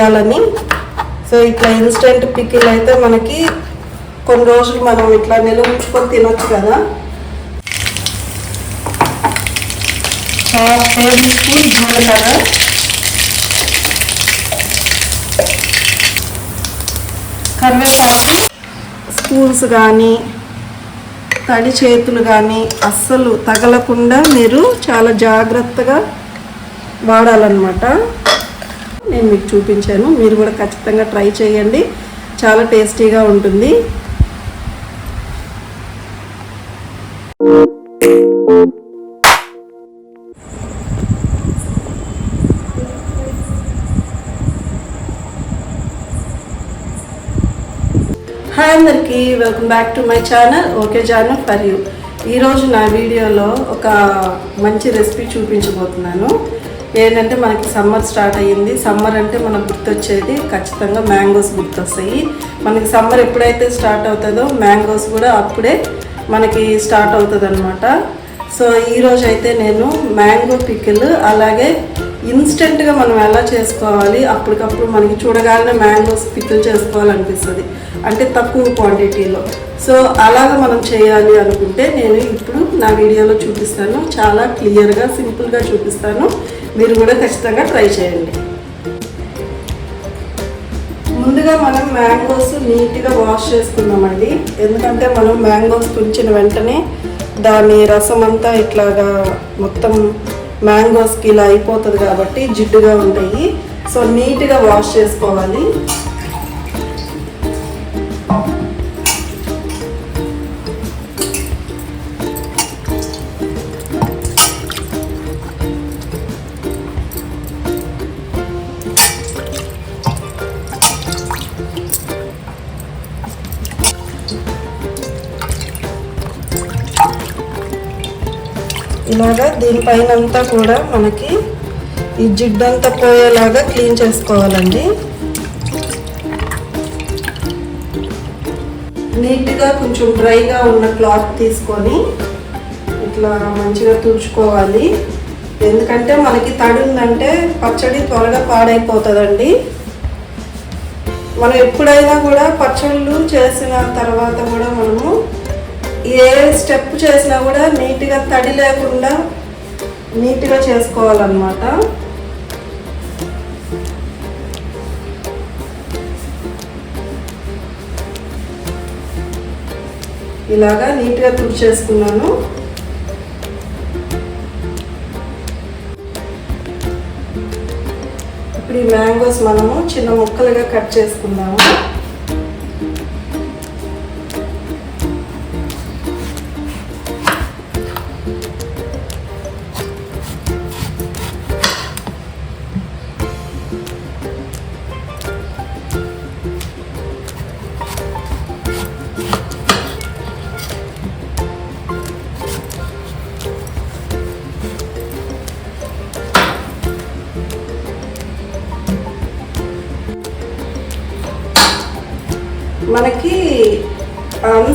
చేయాలని. సో ఇట్లా instant pickle అయితే మనకి కొన్ని రోజులు మనం ఇట్లా నిల్వ ఉంచుకొని తినొచ్చు కదా. హాఫ్ టేబుల్ స్పూన్ జీలకర్ర. కరివేపాకు. స్పూన్స్ కానీ తడి చేతులు కానీ అస్సలు తగలకుండా మీరు చాలా జాగ్రత్తగా వాడాలన్నమాట. నేను మీకు చూపించాను. మీరు కూడా ఖచ్చితంగా ట్రై చేయండి. చాలా టేస్టీగా ఉంటుంది. హాయ్ అందరికీ welcome back to my channel okay channel for you. ఈరోజు నా వీడియోలో ఒక మంచి రెసిపీ చూపించబోతున్నాను. ఏంటంటే మనకి సమ్మర్ స్టార్ట్ అయ్యింది. సమ్మర్ అంటే మనకు గుర్తొచ్చేది ఖచ్చితంగా మ్యాంగోస్ గుర్తొస్తాయి. మనకి సమ్మర్ ఎప్పుడైతే స్టార్ట్ అవుతుందో మ్యాంగోస్ కూడా అప్పుడే మనకి స్టార్ట్ అవుతుంది అనమాట సో ఈరోజు అయితే నేను మ్యాంగో పికిల్ అలాగే ఇన్స్టెంట్గా మనం ఎలా చేసుకోవాలి? అప్పటికప్పుడు మనకి చూడగానే మ్యాంగోస్ పికిల్ చేసుకోవాలనిపిస్తుంది. అంటే తక్కువ క్వాంటిటీలో. సో అలాగ మనం చేయాలి అనుకుంటే నేను ఇప్పుడు నా వీడియోలో చూపిస్తాను. చాలా క్లియర్గా సింపుల్గా చూపిస్తాను. మీరు కూడా ఖచ్చితంగా ట్రై చేయండి. ముందుగా మనం మ్యాంగోస్ నీట్గా వాష్ చేసుకుందామండి. ఎందుకంటే మనం మ్యాంగోస్ తుంచిన వెంటనే దాని రసం అంతా ఇట్లాగా మొత్తం మ్యాంగోస్కి ఇలా అయిపోతుంది కాబట్టి జిడ్డుగా ఉంటాయి. సో నీట్గా వాష్ చేసుకోవాలి. ఇలాగా దీనిపైన అంతా కూడా మనకి ఈ జిడ్డంతా పోయేలాగా క్లీన్ చేసుకోవాలండి. నీట్గా కొంచెం డ్రైగా ఉన్న క్లాత్ తీసుకొని ఇట్లా మంచిగా తుడుచుకోవాలి. ఎందుకంటే మనకి తడి ఉందంటే పచ్చడి త్వరగా పాడైపోతుందండి. మనం ఎప్పుడైనా కూడా పచ్చళ్ళు చేసిన తర్వాత కూడా మనము ఏ స్టెప్ చేసినా కూడా నీట్గా తడి లేకుండా నీట్గా చేసుకోవాలన్నమాట. ఇలాగా నీట్గా తుడిచేసుకున్నాను. ఇప్పుడు ఈ మ్యాంగోస్ మనము చిన్న ముక్కలుగా కట్ చేసుకుందాము.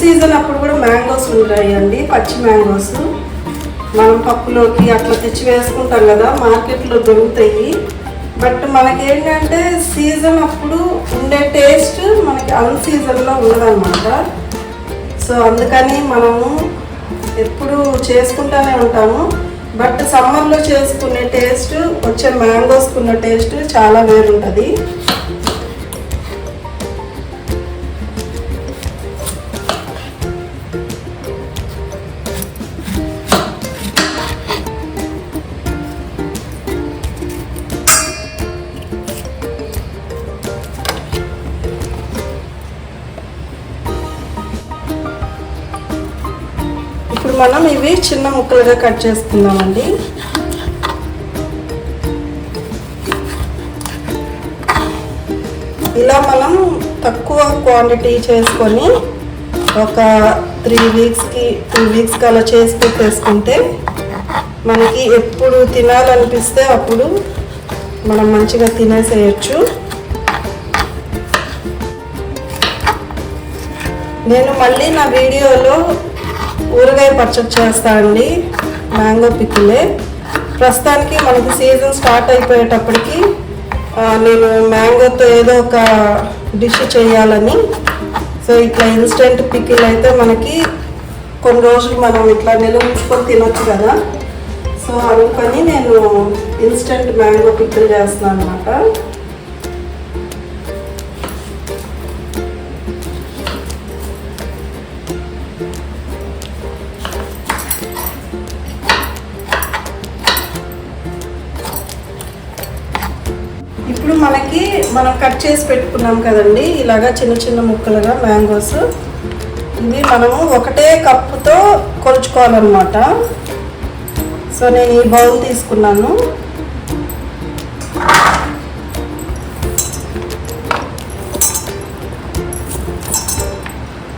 సీజన్ అప్పుడు కూడా మ్యాంగోస్ ఉంటాయండి పచ్చి మ్యాంగోస్. మనం పప్పులోకి అట్లా తెచ్చి వేసుకుంటాం కదా మార్కెట్లో దొరుకుతాయి. బట్ మనకేంటంటే సీజన్ అప్పుడు ఉండే టేస్ట్ మనకి అన్ సీజన్లో ఉండదన్నమాట. సో అందుకని మనము ఎప్పుడు చేసుకుంటూనే ఉంటాము. బట్ సమ్మర్లో చేసుకునే టేస్ట్ వచ్చే మ్యాంగోస్కున్న టేస్ట్ చాలా వేరుంటుంది. మనం ఇవి చిన్న ముక్కలుగా కట్ చేసుకుందామండి. ఇలా మనం తక్కువ క్వాంటిటీ చేసుకొని ఒక త్రీ వీక్స్కి టూ వీక్స్కి అలా చేసి పెట్టేసుకుంటే మనకి ఎప్పుడు తినాలనిపిస్తే అప్పుడు మనం మంచిగా తినేసేయచ్చు. నేను మళ్ళీ నా వీడియోలో ఊరగాయ పచ్చడి చేస్తా అండి మ్యాంగో పిక్కులే. ప్రస్తుతానికి మనకి సీజన్ స్టార్ట్ అయిపోయేటప్పటికి నేను మ్యాంగోతో ఏదో ఒక డిష్ చేయాలని. సో ఇట్లా ఇన్స్టెంట్ పికిల్ అయితే మనకి కొన్ని రోజులు మనం ఇట్లా నిల్వ ఉంచుకొని తినొచ్చు కదా. సో అందుకని నేను ఇన్స్టెంట్ మ్యాంగో పికిల్ చేస్తున్నాను అనమాట మనకి మనం కట్ చేసి పెట్టుకున్నాం కదండి. ఇలాగా చిన్న చిన్న ముక్కలుగా మ్యాంగోస్. ఇవి మనము ఒకటే కప్పుతో కొలుచుకోవాలన్నమాట. సో నేను ఈ బౌల్ తీసుకున్నాను.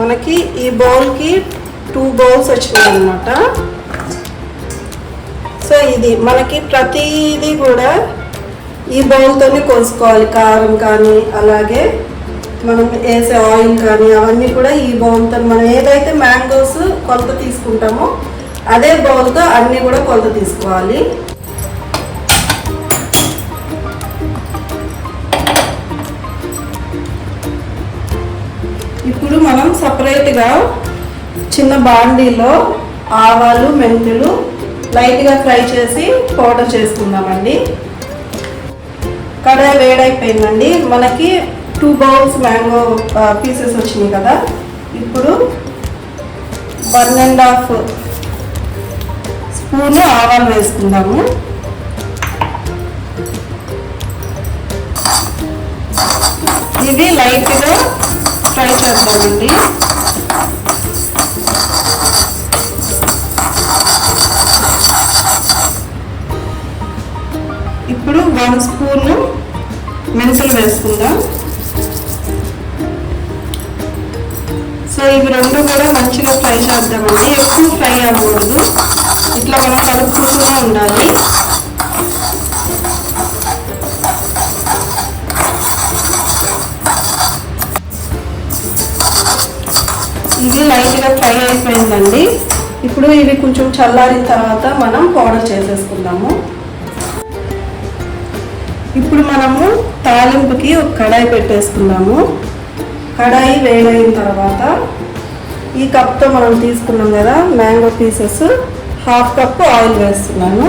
మనకి ఈ బౌల్కి టూ బౌల్స్ వచ్చినాయి అన్నమాట సో ఇది మనకి ప్రతిదీ కూడా ఈ బౌల్తోనే కోసుకోవాలి కారం కానీ అలాగే మనం వేసే ఆయిల్ కానీ అవన్నీ కూడా ఈ బౌల్తో మనం ఏదైతే మ్యాంగోస్ కొలత తీసుకుంటామో అదే బౌల్తో అన్నీ కూడా కొలత తీసుకోవాలి. ఇప్పుడు మనం సపరేట్గా చిన్న బాండీలో ఆవాలు మెంతులు లైట్గా ఫ్రై చేసి పౌడర్ చేసుకుందామండి. కడాయి వేడైపోయిందండి. మనకి టూ బౌల్స్ మ్యాంగో పీసెస్ వచ్చినాయి కదా. ఇప్పుడు వన్ అండ్ హాఫ్ స్పూన్ ఆవాలు వేసుకుందాము. ఇవి లైట్గా ఫ్రై చేద్దామండి. ఇప్పుడు వన్ స్పూన్ వేసుకుందాం. సో ఇవి రెండు కూడా మంచిగా ఫ్రై చేద్దామండి. ఎక్కువ ఫ్రై అవ్వకూడదు. ఇట్లా మనం కలుపుకుంటూనే ఉండాలి. ఇది లైట్గా ఫ్రై అయిపోయిందండి. ఇప్పుడు ఇవి కొంచెం చల్లారిన తర్వాత మనం పౌడర్ చేసేసుకుందాము. ఇప్పుడు మనము తాలింపుకి ఒక కడాయి పెట్టేసుకున్నాము. కడాయి వేడైన తర్వాత ఈ కప్తో మనం తీసుకున్నాం కదా mango pieces half cup oil వేస్తున్నాను.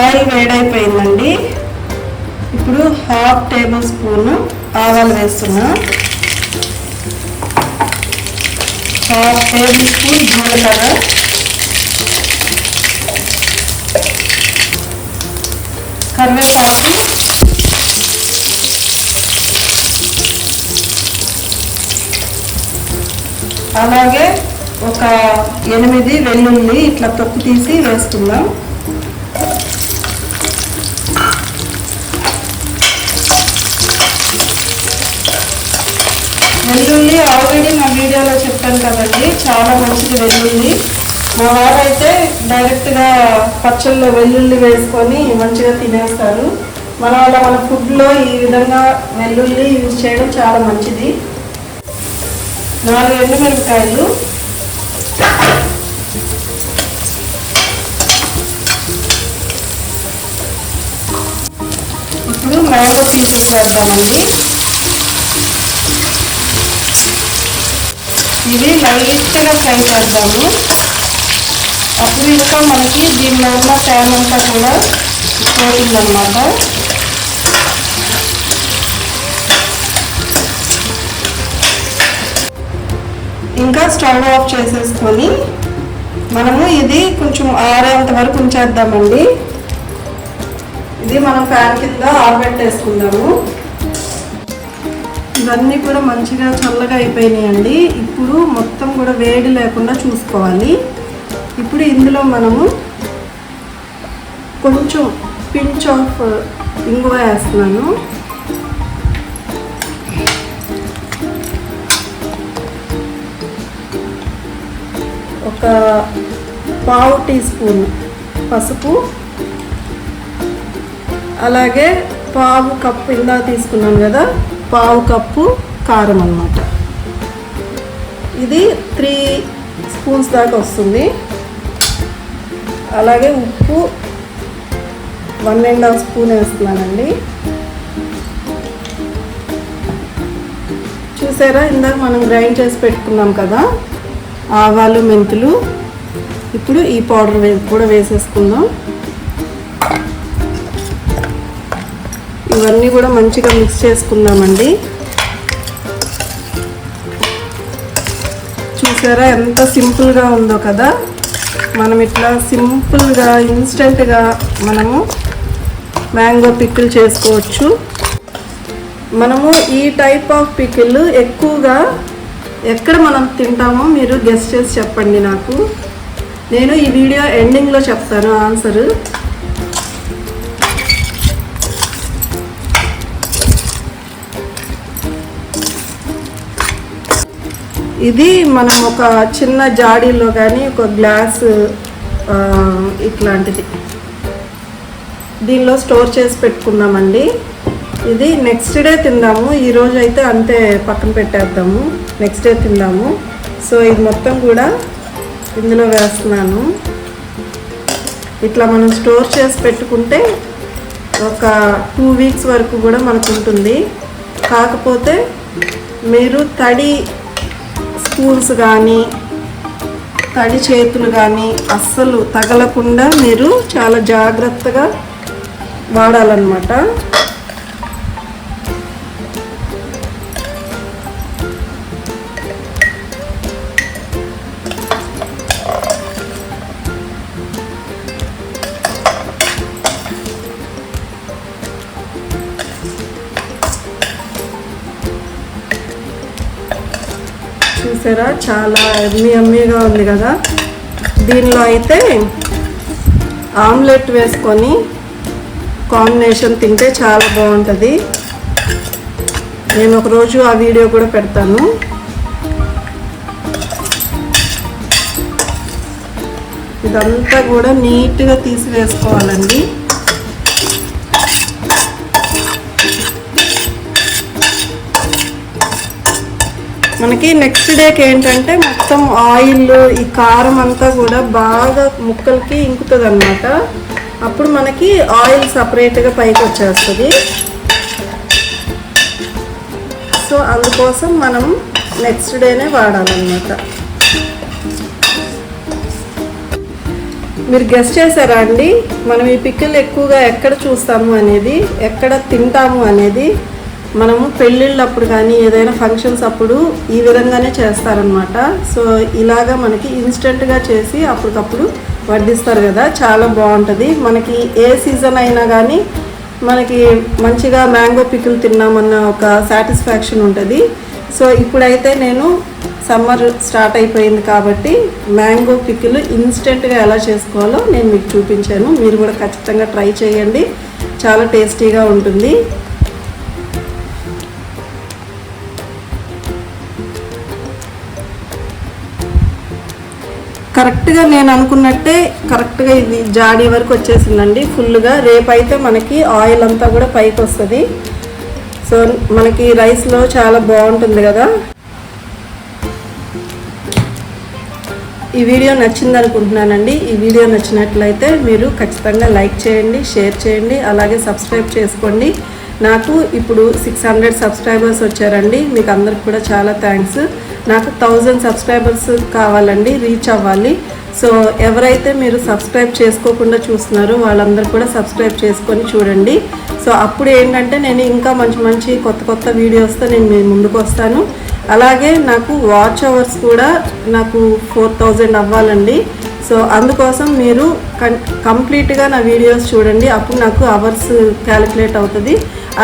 ఆయిల్ వేడైపోయిందండి. ఇప్పుడు హాఫ్ టేబుల్ స్పూన్ ఆవాలు వేస్తున్నా. హాఫ్ టేబుల్ స్పూన్ జీలకర్ర. కరివేపాకు. అలాగే ఒక ఎనిమిది వెల్లుల్లి ఇట్లా తొక్కు తీసి వేసుకుందాం. వెల్లుల్లి ఆల్రెడీ నా వీడియోలో చెప్పాను కదండి చాలా మంచిది వెల్లుల్లి. మా వారైతే డైరెక్ట్గా పచ్చళ్ళు వెల్లుల్లి వేసుకొని మంచిగా తినేస్తారు. మన వల్ల మన ఫుడ్లో ఈ విధంగా వెల్లుల్లి యూజ్ చేయడం చాలా మంచిది. నాలుగు ఎండుమిరపకాయలు ఇప్పుడు మ్యాంగో పీసెస్ వేద్దామండి. ఇవి లైట్గా ఫ్రై చేద్దాము అప్పుడు ఇంకా మనకి దీనిలో ఉన్న తేమ అంతా కూడా పోతుందన్నమాట. ఇంకా స్టవ్ ఆఫ్ చేసేసుకొని మనము ఇది కొంచెం ఆరేంత వరకు ఉంచేద్దామండి. ఇది మనం ఫ్యాన్ కింద ఆరబెట్టేసుకుందాము. ఇవన్నీ కూడా మంచిగా చల్లగా అయిపోయినాయండి. ఇప్పుడు మొత్తం కూడా వేడి లేకుండా చూసుకోవాలి. ఇప్పుడు ఇందులో మనము కొంచెం పించ్ ఆఫ్ ఇంగువ వేస్తున్నాను. ఒక పావు టీ స్పూన్ పసుపు. అలాగే పావు కప్పు ఇందా తీసుకున్నాం కదా పావు కప్పు కారం అన్నమాట. ఇది త్రీ స్పూన్స్ దాకా వస్తుంది. అలాగే ఉప్పు వన్ అండ్ హాఫ్ స్పూన్ వేస్తున్నానండి. చూసారా? ఇందాక మనం గ్రైండ్ చేసి పెట్టుకున్నాం కదా ఆవాలు మెంతులు. ఇప్పుడు ఈ పౌడర్ కూడా వేసేసుకుందాం. ఇవన్నీ కూడా మంచిగా మిక్స్ చేసుకుందామండి. చూసారా? ఎంత సింపుల్గా ఉందో కదా. మనం ఇట్లా సింపుల్గా ఇన్స్టెంట్గా మనము మ్యాంగో పికిల్ చేసుకోవచ్చు. మనము ఈ టైప్ ఆఫ్ పికిల్ ఎక్కువగా ఎక్కడ మనం తింటామో మీరు గెస్ట్ చేసి చెప్పండి నాకు. నేను ఈ వీడియో ఎండింగ్లో చెప్తాను ఆన్సరు. ఇది మనం ఒక చిన్న జాడీలో కానీ ఒక గ్లాస్ ఇట్లాంటిది. దీనిలో స్టోర్ చేసి పెట్టుకుందామండి. ఇది నెక్స్ట్ డే తిందాము. ఈరోజు అయితే అంతే పక్కన పెట్టేద్దాము. నెక్స్ట్ డే తిందాము. సో ఇది మొత్తం కూడా ఇందులో వేస్తున్నాను. ఇట్లా మనం స్టోర్ చేసి పెట్టుకుంటే ఒక టూ వీక్స్ వరకు కూడా మనకు ఉంటుంది. కాకపోతే మీరు తడి స్పూన్స్ కానీ తడి చేతులు కానీ అస్సలు తగలకుండా మీరు చాలా జాగ్రత్తగా వాడాలన్నమాట. చూసారా? చాలా ఎమ్మి ఎమ్మిగా ఉంది కదా. దీనిలో అయితే ఆమ్లెట్ వేసుకొని కాంబినేషన్ తింటే చాలా బాగుంటుంది. నేను ఒకరోజు ఆ వీడియో కూడా పెడతాను. ఇదంతా కూడా నీట్గా తీసి వేసుకోవాలండి మనకి నెక్స్ట్ డేకి ఏంటంటే మొత్తం ఆయిల్ ఈ కారం అంతా కూడా బాగా ముక్కలకి ఇంకుతుంది అనమాట అప్పుడు మనకి ఆయిల్ సపరేట్గా పైకి వచ్చేస్తుంది. సో అందుకోసం మనం నెక్స్ట్ డేనే వాడాలన్నమాట. మీరు గెస్ట్ చేశారా అండి? మనం ఈ పిక్కలు ఎక్కువగా ఎక్కడ చూస్తాము అనేది ఎక్కడ తింటాము అనేది మనము పెళ్ళిళ్ళప్పుడు కానీ ఏదైనా ఫంక్షన్స్ అప్పుడు ఈ విధంగానే చేస్తారనమాట సో ఇలాగా మనకి ఇన్స్టెంట్గా చేసి అప్పటికప్పుడు వడ్డిస్తారు కదా చాలా బాగుంటుంది. మనకి ఏ సీజన్ అయినా కానీ మనకి మంచిగా మ్యాంగో పికిల్ తిన్నామన్న ఒక సాటిస్ఫాక్షన్ ఉంటుంది. సో ఇప్పుడైతే నేను సమ్మర్ స్టార్ట్ అయిపోయింది కాబట్టి మ్యాంగో పికిల్ ఇన్స్టెంట్గా ఎలా చేసుకోవాలో నేను మీకు చూపించాను. మీరు కూడా ఖచ్చితంగా ట్రై చేయండి. చాలా టేస్టీగా ఉంటుంది. కరెక్ట్గా నేను అనుకున్నట్టే కరెక్ట్గా ఇది జాడీ వరకు వచ్చేసిందండి. ఫుల్గా రేపైతే మనకి ఆయిల్ అంతా కూడా పైకి వస్తుంది. సో మనకి రైస్లో చాలా బాగుంటుంది కదా. ఈ వీడియో నచ్చింది అనుకుంటున్నానండి ఈ వీడియో నచ్చినట్లయితే మీరు ఖచ్చితంగా లైక్ చేయండి షేర్ చేయండి అలాగే సబ్స్క్రైబ్ చేసుకోండి. నాకు ఇప్పుడు సిక్స్ హండ్రెడ్ సబ్స్క్రైబర్స్ వచ్చారండి. మీకు అందరికి కూడా చాలా థ్యాంక్స్. నాకు థౌజండ్ సబ్స్క్రైబర్స్ కావాలండి రీచ్ అవ్వాలి. సో ఎవరైతే మీరు సబ్స్క్రైబ్ చేసుకోకుండా చూస్తున్నారో వాళ్ళందరూ కూడా సబ్స్క్రైబ్ చేసుకొని చూడండి. సో అప్పుడు ఏంటంటే నేను ఇంకా మంచి మంచి కొత్త కొత్త వీడియోస్తో నేను మీ ముందుకు వస్తాను. అలాగే నాకు వాచ్ అవర్స్ కూడా నాకు ఫోర్ థౌజండ్ అవ్వాలండి. సో అందుకోసం మీరు కం కంప్లీట్గా నా వీడియోస్ చూడండి. అప్పుడు నాకు అవర్స్ క్యాలిక్యులేట్ అవుతుంది.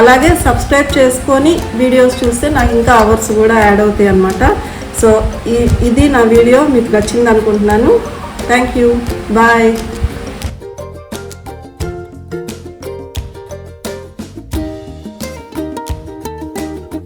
అలాగే సబ్స్క్రైబ్ చేసుకొని వీడియోస్ చూస్తే నాకు ఇంకా అవర్స్ కూడా యాడ్ అవుతాయి అన్నమాట సో ఈ ఇది నా వీడియో. మీకు నచ్చింది అనుకుంటున్నాను Thank you. Bye.